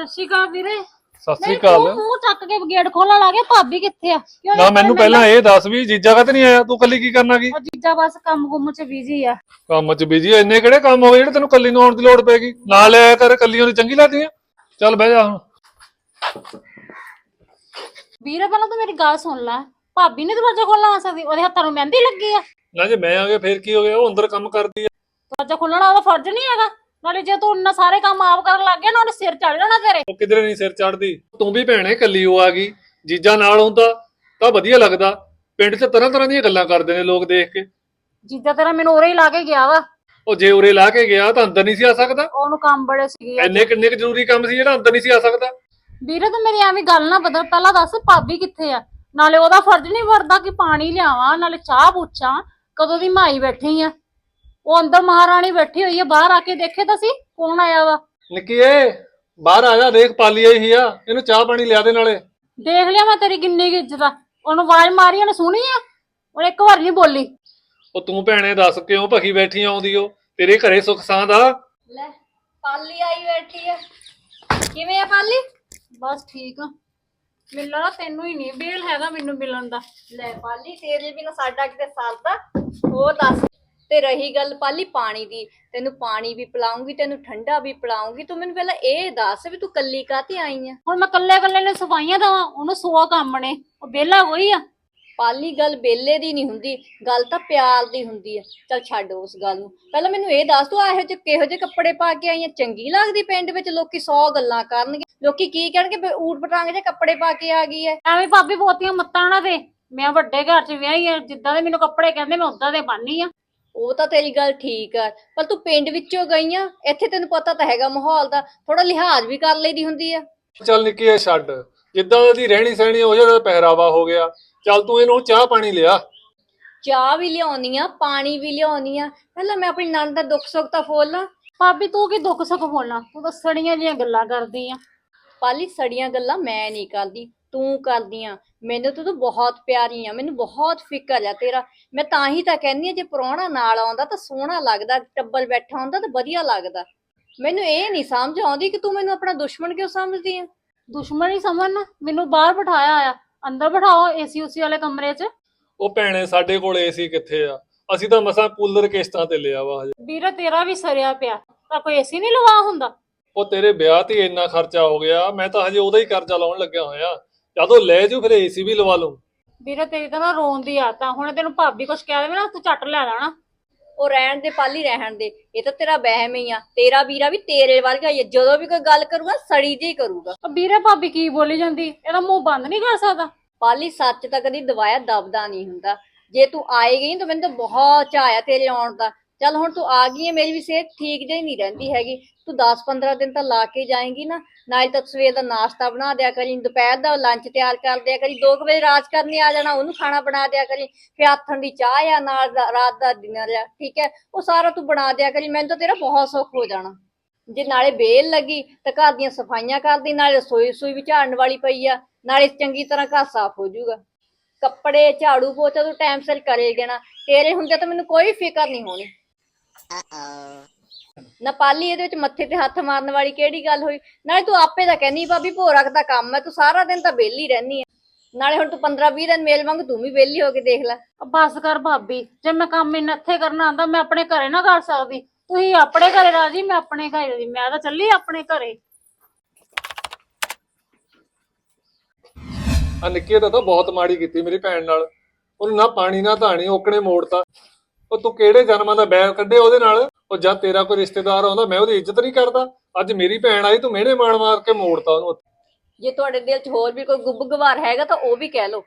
ਸਤਿ ਸ਼੍ਰੀ ਅਕਾਲ ਵੀਰੇ। ਸਤਿ ਸ੍ਰੀ ਨਹੀਂ, ਅਕਾਲ। ਤੂੰ ਮੂੰਹ ਚੱਕ ਕੇ ਗੇਟ ਖੋਲਣ ਲੱਗ ਗਿਆ ਭਾਬੀ ਕਿੱਥੇ ਆ? ਕਿਉਂ ਨਾ ਨਹੀਂ ਮੈਨੂੰ ਖੋਲ੍ਹਣ ਪਹਿਲਾਂ ਇਹ ਦੱਸ ਵੀ ਜੀਜਾ ਕਾ ਨਹੀਂ ਆਇਆ? ਤੂੰ ਕੱਲੀ ਕੀ ਕਰਨਾ ਕੀ? ਉਹ ਜੀਜਾ ਬਸ ਕੰਮ ਗੁੰਮ ਚ ਬਿਜ਼ੀ ਆ। ਕੰਮ 'ਚ ਬਿਜ਼ੀ ਇੰਨੇ ਕਿਹੜੇ ਕੰਮ ਹੋਏ ਜਿਹੜੇ ਤੈਨੂੰ ਕੱਲੀ ਨੂੰ ਆਉਣ ਦੀ ਲੋੜ ਪੈਗੀ ਨਾਲ ਆਇਆ ਕਰ ਕੱਲੀਆਂ ਦੀ ਚੰਗੀ ਲੱਗਦੀ ਆ ਚੱਲ ਬਹਿ ਜਾ ਹੁਣ। ਵੀਰੇ ਪਹਿਲਾਂ ਤੂੰ ਮੇਰੀ ਗੱਲ ਸੁਣ ਲੈ। ਭਾਬੀ ਨੇ ਦਰਵਾਜ਼ਾ ਖੋਲਣਾ ਆ ਸਕਦੀ ਉਹਦੇ ਹੱਥਾਂ ਨੂੰ ਮਹਿੰਦੀ ਲੱਗੀ ਆ। ਨਾ ਜੇ ਮੈਂ ਆ ਗਿਆ ਫੇਰ ਕੀ ਹੋ ਗਿਆ? ਉਹ ਅੰਦਰ ਕੰਮ ਕਰਦੀ ਆ। ਦਰਵਾਜ਼ਾ ਖੋਲਣਾ ਉਹਦਾ ਫਰਜ਼ ਨਹੀਂ ਹੈਗਾ। ਨਾਲੇ ਜੇ ਤੂੰ ਇੰਨਾ ਸਾਰੇ ਕੰਮ ਆਪ ਕਰਨ ਲੱਗ ਗਿਆ ਨਾ ਉਹਨੇ ਸਿਰ ਚੜ ਜਾਣਾ ਤੇਰੇ। ਉਹ ਕਿਧਰੇ ਨਹੀਂ ਸਿਰ ਚੜਦੀ ਤੂੰ ਵੀ ਭੈਣੇ ਕੱਲੀ ਉਹ ਆ ਗਈ। ਜੀਜਾ ਨਾਲ ਹੁੰਦਾ ਤਾਂ ਵਧੀਆ ਲੱਗਦਾ। ਪਿੰਡ 'ਚ ਤਰ੍ਹਾਂ ਤਰ੍ਹਾਂ ਦੀਆਂ ਗੱਲਾਂ ਕਰਦੇ ਨੇ ਲੋਕ ਦੇਖ ਕੇ। ਜੀਜਾ ਤੇਰਾ ਮੈਨੂੰ ਉਰੇ ਹੀ ਲਾ ਕੇ ਗਿਆ ਵਾ। ਉਹ ਜੇ ਉਰੇ ਲਾ ਕੇ ਗਿਆ ਤਾਂ ਅੰਦਰ ਨਹੀਂ ਸੀ ਆ ਸਕਦਾ? ਉਹਨੂੰ ਕੰਮ ਬੜੇ ਸੀਗੇ। ਇੰਨੇ ਕਿੰਨੇ ਕੁ ਜ਼ਰੂਰੀ ਕੰਮ ਸੀ ਜਿਹੜਾ ਅੰਦਰ ਨਹੀਂ ਸੀ ਆ ਸਕਦਾ? ਵੀਰੇ ਤੂੰ ਮੇਰੀ ਐਵੇਂ ਗੱਲ ਨਾ ਬਦਲ। ਪਹਿਲਾਂ ਦੱਸ ਭਾਬੀ ਕਿੱਥੇ ਆ? ਨਾਲੇ ਉਹਦਾ ਫਰਜ਼ ਨਹੀਂ ਵਰਦਾ ਕਿ ਪਾਣੀ ਲਿਆਵਾਂ ਨਾਲੇ ਚਾਹ ਪੁੱਛਾਂ ਕਦੋਂ ਦੀ ਮਾਈ ਬੈਠੀ ਆ? ਉਹ ਅੰਦਰ ਮਹਾਰਾਣੀ ਬੈਠੀ ਹੋਈ ਆ ਬਾਹਰ ਆ ਕੇ ਦੇਖੇ ਤਾਂ ਸੀ ਕੌਣ ਆਇਆ ਵਾ? ਨਿੱਕੀਏ ਬਾਹਰ ਆ ਜਾ ਦੇਖ ਪਾਲੀ ਆਈ ਹੀ ਆ ਇਹਨੂੰ ਚਾਹ ਪਾਣੀ ਲਿਆ ਦੇ ਨਾਲੇ। ਦੇਖ ਲਿਆ ਮੈਂ ਤੇਰੀ ਕਿੰਨੀ ਕੁ ਇੱਜ਼ਤ ਆ। ਉਹਨੂੰ ਆਵਾਜ਼ ਮਾਰੀ ਉਹਨੇ ਸੁਣੀ ਆ? ਉਹਨੇ ਇੱਕ ਵਾਰ ਨਹੀਂ ਬੋਲੀ। ਉਹ ਤੂੰ ਭੈਣੇ ਦੱਸ ਕਿਉਂ ਭਖੀ ਬੈਠੀ ਆਉਂਦੀ ਓ ਤੇਰੇ ਘਰੇ ਸੁੱਖ ਸਾਂਦ ਆ? ਲੈ ਪਾਲੀ ਆਈ ਬੈਠੀ ਆ। ਕਿਵੇਂ ਆ ਪਾਲੀ? ਬਸ ਠੀਕ ਆ। ਮਿਲਣਾ ਨਾ ਤੈਨੂੰ ਹੀ ਨਹੀਂ ਬੇਲ ਹੈਗਾ ਮੈਨੂੰ ਮਿਲਣ ਦਾ। ਲੈ ਪਾਲੀ ਤੇਰੇ ਬਿਨਾ ਸਾਡਾ ਕਿਤੇ ਸਰਦਾ। ਉਹ ਦੱਸ। ਤੇ ਰਹੀ ਗੱਲ ਪਾਲੀ ਪਾਣੀ ਦੀ ਤੈਨੂੰ ਪਾਣੀ ਵੀ ਪਿਲਾਉਂਗੀ ਤੈਨੂੰ ਠੰਡਾ ਵੀ ਪਿਲਾਉਂਗੀ ਤੂੰ ਮੈਨੂੰ ਪਹਿਲਾਂ ਇਹ ਦੱਸ ਵੀ ਤੂੰ ਕੱਲੀ ਕਾਤੇ ਆਈ ਆ? ਹੁਣ ਮੈਂ ਕੱਲੇ ਕੱਲੇ ਨੇ ਸਫਾਈਆਂ ਦੇਵਾਂ ਉਹਨੂੰ ਸੌ ਕੰਮ ਨੇ ਉਹ ਬੇਲਾ ਕੋਈ ਆ? ਪਾਲੀ ਗੱਲ ਬੇਲੇ ਦੀ ਨਹੀਂ ਹੁੰਦੀ ਗੱਲ ਤਾਂ ਪਿਆਰ ਦੀ ਹੁੰਦੀ ਆ। ਚੱਲ ਛੱਡ ਉਸ ਗੱਲ ਨੂੰ। ਪਹਿਲਾਂ ਮੈਨੂੰ ਇਹ ਦੱਸ ਤੂੰ ਇਹੋ ਜਿਹੇ ਕਿਹੋ ਜਿਹੇ ਕੱਪੜੇ ਪਾ ਕੇ ਆਈ ਆ? ਚੰਗੀ ਲੱਗਦੀ ਪਿੰਡ ਵਿੱਚ ਲੋਕੀ 100 ਗੱਲਾਂ ਕਰਨਗੇ। ਲੋਕੀ ਕੀ ਕਹਿਣਗੇ? ਵੀ ਊਟ ਪਟਾਂਗ ਜਿਹੇ ਕੱਪੜੇ ਪਾ ਕੇ ਆ ਗਈ ਐ। ਐਵੇਂ ਭਾਬੀ ਬਹੁਤੀਆਂ ਮੱਤਾਂ ਨਾ ਦੇ ਮੈਂ ਵੱਡੇ ਘਰ 'ਚ ਵਿਆਹੀ ਆ ਜਿੱਦਾਂ ਦੇ ਮੈਨੂੰ ਕੱਪੜੇ ਕਹਿੰਦੇ ਮੈਂ ਉਦਾਂ ਦੇ ਪਾਨੀ ਆ। ਉਹ ਤਾਂ ਤੇਰੀ ਗੱਲ ਠੀਕ ਆ ਪਰ ਤੂੰ ਪਿੰਡ ਵਿੱਚੋਂ ਗਈ ਆ ਇੱਥੇ ਤੈਨੂੰ ਪਤਾ ਤਾਂ ਹੈਗਾ ਮਾਹੌਲ ਦਾ ਥੋੜਾ ਲਿਹਾਜ਼ ਵੀ ਕਰ ਲਈਦੀ ਹੁੰਦੀ ਆ। ਚੱਲ ਨਿੱਕੀਏ ਛੱਡ ਜਿੱਦਾਂ ਦੀ ਰਹਿਣੀ ਸਹਿਣੀ ਉਹ ਜਿਹਾ ਪਹਿਰਾਵਾ ਹੋ ਗਿਆ ਚੱਲ ਤੂੰ ਇਹਨੂੰ ਚਾਹ ਪਾਣੀ ਲਿਆ। ਚਾਹ ਵੀ ਲਿਆਉਣੀ ਆ ਪਾਣੀ ਵੀ ਲਿਆਉਣੀ ਆ ਪਹਿਲਾਂ ਮੈਂ ਆਪਣੀ ਨੰਦ ਦਾ ਦੁੱਖ ਸੁੱਖ ਤਾਂ ਫੋਲਾਂ। ਭਾਬੀ ਤੂੰ ਕੀ ਦੁੱਖ ਸੁੱਖ ਬੋਲਣਾ ਤੂੰ ਤਾਂ ਸੜੀਆਂ ਜੀਆਂ ਗੱਲਾਂ ਕਰਦੀ ਆ। ਪਾਲੀ ਸੜੀਆਂ ਗੱਲਾਂ ਮੈਂ ਨਹੀਂ ਕਰਦੀ ਤੂੰ ਕਰਦੀ ਆ ਮੈਨੂੰ ਤਾਂ ਤੂੰ ਬਹੁਤ ਪਿਆਰੀ ਆ ਮੈਨੂੰ ਬਹੁਤ ਫਿਕਰ ਆ ਤੇਰਾ। ਮੈਂ ਤਾਂ ਹੀ ਤਾਂ ਕਹਿੰਦੀ ਆ ਜੇ ਪ੍ਰਾਹੁਣਾ ਨਾਲ ਆਉਂਦਾ ਤਾਂ ਸੋਹਣਾ ਲੱਗਦਾ ਟੱਬਲ ਬੈਠਾ ਹੁੰਦਾ ਤਾਂ ਵਧੀਆ ਲੱਗਦਾ। ਮੈਨੂੰ ਇਹ ਨਹੀਂ ਸਮਝ ਆਉਂਦੀ ਕਿ ਤੂੰ ਮੈਨੂੰ ਆਪਣਾ ਦੁਸ਼ਮਣ ਕਿਉਂ ਸਮਝਦੀ ਆ? ਦੁਸ਼ਮਣ ਹੀ ਸਮਝਣਾ ਮੈਨੂੰ ਬਾਹਰ ਬਿਠਾਇਆ ਆ। ਅੰਦਰ ਬਿਠਾਓ ਏਸੀ ਉਸੀ ਵਾਲੇ ਕਮਰੇ 'ਚ। ਉਹ ਭੈਣੇ ਸਾਡੇ ਕੋਲ ਏਸੀ ਕਿੱਥੇ ਆ? ਅਸੀਂ ਤਾਂ ਮਸਾਂ ਕੂਲਰ ਕਿਸ਼ਤਾਂ ਤੇ ਲਿਆ ਵਾ ਹਜੇ। ਵੀਰੇ ਤੇਰਾ ਵੀ ਸਰਿਆ ਪਿਆ ਤਾਂ ਕੋਈ ਏਸੀ ਨਹੀਂ ਲਵਾ ਹੁੰਦਾ। ਉਹ ਤੇਰੇ ਵਿਆਹ ਤੇ ਹੀ ਇੰਨਾ ਖਰਚਾ ਹੋ ਗਿਆ ਮੈਂ ਤਾਂ ਹਜੇ ਉਹਦਾ ਹੀ ਕਰਜ਼ਾ ਲਾਉਣ ਲੱਗਿਆ ਹੋਇਆ। ਜਦੋਂ ਲੈ ਜੂ ਫਿਰ ਏਸੀ ਵੀ ਲਵਾ ਲਊ। ਵੀਰੇ ਤੇਰੀ ਤਾਂ ਨਾ ਰੋਣ ਦੀ ਆਦਤ ਆ। ਹੁਣ ਤੈਨੂੰ ਭਾਬੀ ਕੁਛ ਕਹਿ ਦੇਵੇ ਨਾ ਤੂੰ ਝੱਟ ਲੈ ਲੈਣਾ ਉਹ ਰਹਿਣ ਦੇ ਪਾਲੀ ਰਹਿਣ ਦੇ। ਇਹ ਤਾਂ ਤੇਰਾ ਵਹਿਮ ਹੀ ਆ। ਤੇਰਾ ਵੀਰਾ ਵੀ ਤੇਰੇ ਵਰਗਾ ਹੀ ਆ। ਜਦੋਂ ਵੀ ਕੋਈ ਗੱਲ ਕਰੂਗਾ ਸੜੀ ਜਿਹੀ ਕਰੂਗਾ। ਉਹ ਵੀਰੇ ਭਾਬੀ ਕੀ ਬੋਲੀ ਜਾਂਦੀ? ਇਹਦਾ ਮੂੰਹ ਬੰਦ ਨਹੀਂ ਕਰ ਸਕਦਾ। ਪਾਲੀ ਸੱਚ ਤਾਂ ਕਦੀ ਦਵਾਇਆ ਦਬਦਾ ਨਹੀਂ ਹੁੰਦਾ। ਜੇ ਤੂੰ ਆਏ ਗਈ ਤਾਂ ਮੈਨੂੰ ਤਾਂ ਬਹੁਤ ਆ ਤੇਰੇ ਆਉਣ ਦਾ। ਚੱਲ ਹੁਣ ਤੂੰ ਆ ਗਈ ਹੈ, ਮੇਰੀ ਵੀ ਸਿਹਤ ਠੀਕ ਜਿਹੀ ਨਹੀਂ ਰਹਿੰਦੀ ਹੈਗੀ। ਤੂੰ 10-15 ਦਿਨ ਤਾਂ ਲਾ ਕੇ ਜਾਏਂਗੀ ਨਾ, ਨਾਲ ਤਾਂ ਸਵੇਰ ਦਾ ਨਾਸ਼ਤਾ ਬਣਾ ਦਿਆ ਕਰੀ, ਦੁਪਹਿਰ ਦਾ ਲੰਚ ਤਿਆਰ ਕਰ ਦਿਆ ਕਰੀ 2 ਵਜੇ ਰਾਜ ਕਰਨੀ ਆ ਜਾਣਾ, ਉਹਨੂੰ ਖਾਣਾ ਬਣਾ ਦਿਆ ਕਰੀ, ਫਿਰ ਆਥਣ ਦੀ ਚਾਹ ਆ ਨਾਲ ਦਾ- ਰਾਤ ਦਾ ਡਿਨਰ ਆ, ਠੀਕ ਹੈ? ਉਹ ਸਾਰਾ ਤੂੰ ਬਣਾ ਦਿਆ ਕਰੀ, ਮੈਨੂੰ ਤਾਂ ਤੇਰਾ ਬਹੁਤ ਸੁੱਖ ਹੋ ਜਾਣਾ। ਜੇ ਨਾਲੇ ਬੇਲ ਲੱਗੀ, ਤਾਂ ਘਰ ਦੀਆਂ ਸਫਾਈਆਂ ਕਰਦੀ, ਨਾਲੇ ਰਸੋਈ ਸੂਈ ਵੀ ਝਾੜਨ ਵਾਲੀ ਪਈ ਆ, ਨਾਲੇ ਚੰਗੀ ਤਰ੍ਹਾਂ ਘਰ ਸਾਫ਼ ਹੋ ਜਾਊਗਾ। ਕੱਪੜੇ ਝਾੜੂ ਪੋਚਾ ਤੂੰ ਟਾਈਮ ਸਿਰ ਕਰੇ ਦੇਣਾ ਤੇਰੇ ਹੁੰਦੇ ਤਾਂ ਮੈਨੂੰ ਕੋਈ ਫਿਕਰ ਨਹੀਂ ਹੋਣੀ। ਨਾ ਪਾਲੀ ਇਹਦੇ ਵਿੱਚ ਮੱਥੇ ਤੇ ਹੱਥ ਮਾਰਨ ਵਾਲੀ ਕਿਹੜੀ ਗੱਲ ਹੋਈ? ਨਾਲੇ ਤੂੰ ਆਪੇ ਤਾਂ ਕਹਿੰਦੀ ਭਾਬੀ ਭੋਰਕ ਦਾ ਕੰਮ ਹੈ ਤੂੰ ਸਾਰਾ ਦਿਨ ਤਾਂ ਵਿਹਲੀ ਰਹਿਨੀ ਆ ਨਾਲੇ ਹੁਣ ਤੂੰ 15 20 ਦਿਨ ਮੇਲ ਵਾਂਗ ਤੂੰ ਵੀ ਵਿਹਲੀ ਹੋ ਕੇ ਦੇਖ ਲੈ। ਬਸ ਕਰ ਭਾਬੀ ਜੇ ਮੈਂ ਕੰਮ ਇੰਨਾ ਇੱਥੇ ਕਰਨਾ ਆਂਦਾ ਮੈਂ ਆਪਣੇ ਘਰੇ ਨਾ ਕਰ ਸਕਦੀ। ਤੁਸੀਂ ਆਪਣੇ ਘਰੇ ਰਾਜੀ ਮੈਂ ਆਪਣੇ ਘਰੇ ਰਾਜੀ ਮੈਂ ਤਾਂ ਚੱਲੀ ਆਪਣੇ ਘਰੇ। ਆ ਨਿੱਕੀ ਦਾ ਤਾਂ ਬਹੁਤ ਮਾੜੀ ਕੀਤੀ ਮੇਰੀ ਭੈਣ ਨਾਲ। ਉਹਨੂੰ ਨਾ ਪਾਣੀ ਨਾ ਧਾਣੀ ਓਕਣੇ ਮੋੜਤਾ। ਉਹ ਤੂੰ ਕਿਹੜੇ ਜਨਮਾਂ ਦਾ ਬੈਰ ਕੱਢੇ ਉਹਦੇ ਨਾਲ? ਉਹ ਜਦ ਤੇਰਾ ਕੋਈ ਰਿਸ਼ਤੇਦਾਰ ਆਉਂਦਾ ਮੈਂ ਉਹਦੀ ਇੱਜ਼ਤ ਨਹੀਂ ਕਰਦਾ। ਅੱਜ ਮੇਰੀ ਭੈਣ ਆਈ ਤੂੰ ਮਿਹਣੇ ਮਾਰ ਮਾਰ ਕੇ ਮੋੜਤਾ ਉਹਨੂੰ ਜੇ ਤੁਹਾਡੇ ਦਿਲ 'ਚ ਹੋਰ ਵੀ ਕੋਈ ਗੁੱਬ ਗਵਾਰ ਹੈਗਾ ਤਾਂ ਉਹ ਵੀ ਕਹਿ ਲਓ।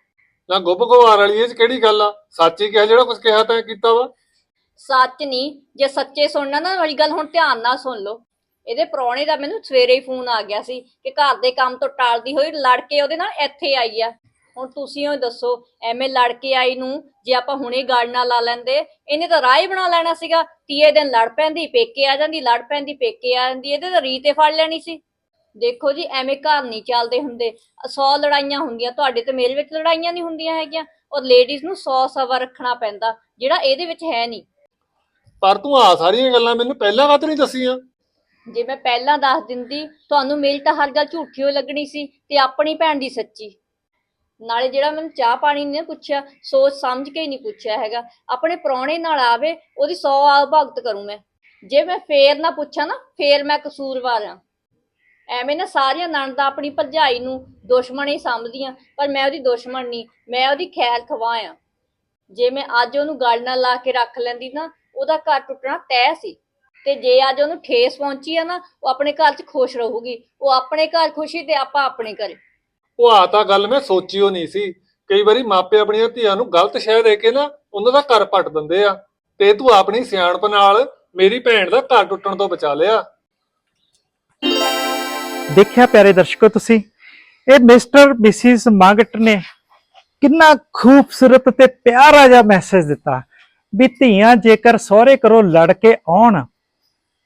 ਨਾ ਗੁੱਬ ਗਵਾਰ ਵਾਲੀ ਇਹ ਚ ਕਿਹੜੀ ਗੱਲ ਆ? ਸੱਚ ਹੀ ਕਿਹਾ ਜਿਹੜਾ ਕੁਝ ਕਿਹਾ ਤੈਂ ਕੀਤਾ ਵਾ। ਸੱਚ ਨਹੀਂ ਜੇ ਸੱਚੇ ਸੁਣਨਾ ਨਾ ਵਾਲੀ ਗੱਲ ਹੁਣ ਧਿਆਨ ਨਾਲ ਸੁਣ ਲਓ। ਇਹਦੇ ਪ੍ਰਾਹੁਣੇ ਦਾ ਮੈਨੂੰ ਸਵੇਰੇ ਹੀ ਫੋਨ ਆ ਗਿਆ ਸੀ ਕਿ ਘਰ ਦੇ ਕੰਮ ਤੋਂ ਟਾਲਦੀ ਹੋਈ ਲੜ ਕੇ ਉਹਦੇ ਨਾਲ ਇੱਥੇ ਆਈ ਆ। ਹੁਣ ਤੁਸੀਂ ਉਹ ਦੱਸੋ ਐਵੇਂ ਲੜ ਕੇ ਆਈ ਨੂੰ ਜੇ ਆਪਾਂ ਹੁਣੇ ਗਾੜ ਨਾਲ ਲਾ ਲੈਂਦੇ ਇਹਨੇ ਤਾਂ ਰਾਹ ਹੀ ਬਣਾ ਲੈਣਾ ਸੀਗਾ। ਤੀਏ ਦਿਨ ਲੜ ਪੈਂਦੀ ਪੇਕੇ ਆ ਜਾਂਦੀ ਲੜ ਪੈਂਦੀ ਪੇਕੇ ਆ ਜਾਂਦੀ ਇਹਦੇ ਤਾਂ ਰੀਤੇ ਫੜ ਲੈਣੀ ਸੀ। ਦੇਖੋ ਜੀ ਐਵੇਂ ਘਰ ਨਹੀਂ ਚੱਲਦੇ ਹੁੰਦੇ। 100 ਲੜਾਈਆਂ ਹੁੰਦੀਆਂ ਤੁਹਾਡੇ ਤੇ ਮੇਰੇ ਵਿੱਚ ਲੜਾਈਆਂ ਨਹੀਂ ਹੁੰਦੀਆਂ ਹੈਗੀਆਂ। ਔਰ ਲੇਡੀਜ਼ ਨੂੰ 100 ਸਵਾ ਰੱਖਣਾ ਪੈਂਦਾ ਜਿਹੜਾ ਇਹਦੇ ਵਿੱਚ ਹੈ ਨਹੀਂ। ਪਰ ਤੂੰ ਆ ਸਾਰੀਆਂ ਗੱਲਾਂ ਮੈਨੂੰ ਪਹਿਲਾਂ ਵੱਧ ਨਹੀਂ ਦੱਸੀਆਂ। ਜੇ ਮੈਂ ਪਹਿਲਾਂ ਦੱਸ ਦਿੰਦੀ ਤੁਹਾਨੂੰ ਮੇਰੀ ਤਾਂ ਹਰ ਗੱਲ ਝੂਠੀ ਹੋ ਲੱਗਣੀ ਸੀ ਤੇ ਆਪਣੀ ਭੈਣ ਦੀ ਸੱਚੀ। ਨਾਲੇ ਜਿਹੜਾ ਮੈਨੂੰ ਚਾਹ ਪਾਣੀ ਨੇ ਪੁੱਛਿਆ, ਸੋਚ ਸਮਝ ਕੇ ਹੀ ਨਹੀਂ ਪੁੱਛਿਆ ਹੈਗਾ। ਆਪਣੇ ਪ੍ਰਾਹੁਣੇ ਨਾਲ ਆਵੇ, ਉਹਦੀ 100 ਆ ਭਗਤ ਕਰੂੰ ਮੈਂ। ਜੇ ਮੈਂ ਫੇਰ ਨਾ ਪੁੱਛਾਂ ਨਾ, ਫੇਰ ਮੈਂ ਕਸੂਰਵਾਰ ਆ। ਐਵੇਂ ਨਾ ਸਾਰੀਆਂ ਨਣਦਾਂ ਆਪਣੀ ਭਰਜਾਈ ਨੂੰ ਦੁਸ਼ਮਣ ਹੀ ਸਮਝਦੀਆਂ, ਪਰ ਮੈਂ ਉਹਦੀ ਦੁਸ਼ਮਣ ਨਹੀਂ ਮੈਂ ਉਹਦੀ ਖੈਰ ਖਵਾ ਆ। ਜੇ ਮੈਂ ਅੱਜ ਉਹਨੂੰ ਗੱਲ ਨਾਲ ਲਾ ਕੇ ਰੱਖ ਲੈਂਦੀ ਨਾ, ਉਹਦਾ ਘਰ ਟੁੱਟਣਾ ਤੈਅ ਸੀ। ਤੇ ਜੇ ਅੱਜ ਉਹਨੂੰ ਠੇਸ ਪਹੁੰਚੀ ਆ ਨਾ, ਉਹ ਆਪਣੇ ਘਰ 'ਚ ਖੁਸ਼ ਰਹੂਗੀ। ਉਹ ਆਪਣੇ ਘਰ ਖੁਸ਼ੀ ਤੇ ਆਪਾਂ ਆਪਣੇ ਘਰੇ। ਉਹ ਆ ਤਾਂ ਗੱਲ ਮੈਂ ਸੋਚੀ ਹੋ ਨਹੀਂ ਸੀ। ਕਈ ਵਾਰੀ ਮਾਪੇ ਆਪਣੀਆਂ ਧੀਆਂ ਨੂੰ ਗਲਤ ਸ਼ਹਿ ਦੇ ਕੇ ਨਾ ਉਹਨਾਂ ਦਾ ਘਰ ਪੱਟ ਦਿੰਦੇ ਆ। ਤੇ ਤੂੰ ਆਪਣੀ ਸਿਆਣਪ ਨਾਲ ਮੇਰੀ ਭੈਣ ਦਾ ਘਰ ਟੁੱਟਣ ਤੋਂ ਬਚਾ ਲਿਆ। ਦੇਖਿਆ ਪਿਆਰੇ ਦਰਸ਼ਕੋ ਤੁਸੀਂ, ਇਹ ਮਿਸਟਰ, ਮਿਸਿਸ ਮੰਗਟ ਨੇ ਕਿੰਨਾ ਖੂਬਸੂਰਤ ਤੇ ਪਿਆਰਾ ਜਿਹਾ ਮੈਸੇਜ ਦਿੱਤਾ ਵੀ ਧੀਆਂ ਜੇਕਰ ਸਹੁਰੇ ਘਰੋਂ ਲੜ ਕੇ ਆਉਣ,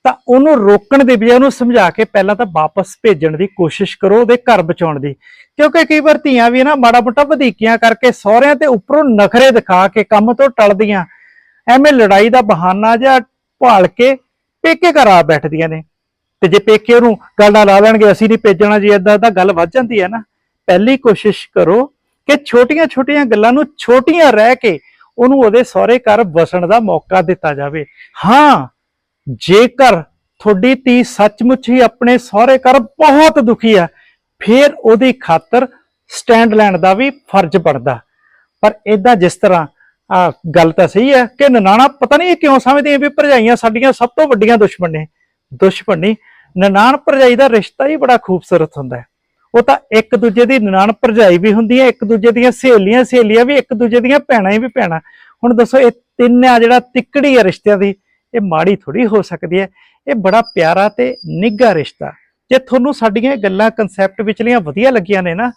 ਤਾਂ ਉਹਨੂੰ ਰੋਕਣ ਦੇ ਬਜਾਏ ਉਹਨੂੰ ਸਮਝਾ ਕੇ ਪਹਿਲਾਂ ਤਾਂ ਵਾਪਸ ਭੇਜਣ ਦੀ ਕੋਸ਼ਿਸ਼ ਕਰੋ ਉਹਦੇ ਘਰ ਬਚਾਉਣ ਦੀ। ਕਿਉਂਕਿ ਕਈ ਵਾਰ ਧੀਆਂ ਵੀ ਨਾ ਮਾੜਾ ਮੋਟਾ ਵਧੀਕੀਆਂ ਕਰਕੇ ਸਹੁਰਿਆਂ ਤੇ ਉੱਪਰੋਂ ਨਖਰੇ ਦਿਖਾ ਕੇ ਕੰਮ ਤੋਂ ਟਲਦੀਆਂ। ਐਵੇਂ ਲੜਾਈ ਦਾ ਬਹਾਨਾ ਜਾਂ ਭਾਲ ਕੇ ਪੇਕੇ ਘਰ ਆ ਬੈਠਦੀਆਂ ਨੇ। ਤੇ ਜੇ ਪੇਕੇ ਉਹਨੂੰ ਗੱਲ ਨਾਲ ਲਾ ਲੈਣਗੇ, ਅਸੀਂ ਨਹੀਂ ਭੇਜਣਾ ਜੀ, ਏਦਾਂ ਤਾਂ ਗੱਲ ਵੱਧ ਜਾਂਦੀ ਹੈ ਨਾ। ਪਹਿਲੀ ਕੋਸ਼ਿਸ਼ ਕਰੋ ਕਿ ਛੋਟੀਆਂ-ਛੋਟੀਆਂ ਗੱਲਾਂ ਨੂੰ ਛੋਟੀਆਂ ਰਹਿ ਕੇ ਉਹਨੂੰ ਉਹਦੇ ਸਹੁਰੇ ਘਰ ਵਸਣ ਦਾ ਮੌਕਾ ਦਿੱਤਾ ਜਾਵੇ। ਹਾਂ, ਜੇਕਰ ਤੁਹਾਡੀ ਧੀ ਸੱਚਮੁੱਚ ਹੀ ਆਪਣੇ ਸਹੁਰੇ ਘਰ ਬਹੁਤ ਦੁਖੀ ਆ ਫਿਰ ਉਹਦੀ ਖਾਤਰ ਸਟੈਂਡ ਲੈਣ ਦਾ ਵੀ ਫਰਜ਼ ਬਣਦਾ। ਪਰ ਇਦਾਂ ਜਿਸ ਤਰ੍ਹਾਂ, ਆ ਗੱਲ ਤਾਂ ਸਹੀ ਹੈ ਕਿ ਨਨਾਣਾ ਪਤਾ ਨਹੀਂ ਕਿਉਂ ਸਮਝਦੀਆਂ ਵੀ ਭਰਜਾਈਆਂ ਸਾਡੀਆਂ ਸਭ ਤੋਂ ਵੱਡੀਆਂ ਦੁਸ਼ਮਣ ਨੇ। ਦੁਸ਼ਮਣ ਨਹੀਂ, ਨਨਾਣ ਭਰਜਾਈ ਦਾ ਰਿਸ਼ਤਾ ਹੀ ਬੜਾ ਖੂਬਸੂਰਤ ਹੁੰਦਾ ਹੈ। ਉਹ ਤਾਂ ਇੱਕ ਦੂਜੇ ਦੀ ਨਨਾਣ ਭਰਜਾਈ ਵੀ ਹੁੰਦੀ ਹੈ, ਇੱਕ ਦੂਜੇ ਦੀਆਂ ਸਹੇਲੀਆਂ ਸਹੇਲੀਆਂ ਵੀ, ਇੱਕ ਦੂਜੇ ਦੀਆਂ ਭੈਣਾਂ ਹੀ ਵੀ ਭੈਣਾਂ। ਹੁਣ ਦੱਸੋ ਇਹ ਤਿੰਨ ਆ ਜਿਹੜਾ ਤਿੱਕੜੀ ਹੈ ਰਿਸ਼ਤਿਆਂ ਦੀ, ਇਹ ਮਾੜੀ ਥੋੜੀ ਹੋ ਸਕਦੀ ਹੈ। ਇਹ ਬੜਾ ਪਿਆਰਾ ਤੇ ਨਿੱਘਾ ਰਿਸ਼ਤਾ। ਜੇ ਤੁਹਾਨੂੰ ਸਾਡੀਆਂ ਇਹ ਗੱਲਾਂ ਕਨਸੈਪਟ ਵਿਚਲੀਆਂ ਵਧੀਆ ਲੱਗੀਆਂ ਨੇ ਨਾ,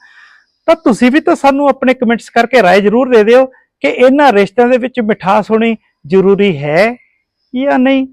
ਤਾਂ ਤੁਸੀਂ ਵੀ ਤਾਂ ਸਾਨੂੰ ਆਪਣੇ ਕਮੈਂਟਸ ਕਰਕੇ ਰਾਏ ਜ਼ਰੂਰ ਦੇ ਦਿਓ ਕਿ ਇਹਨਾਂ ਰਿਸ਼ਤਿਆਂ ਦੇ ਵਿੱਚ ਮਿਠਾਸ ਹੋਣੀ ਜ਼ਰੂਰੀ ਹੈ ਜਾਂ ਨਹੀਂ।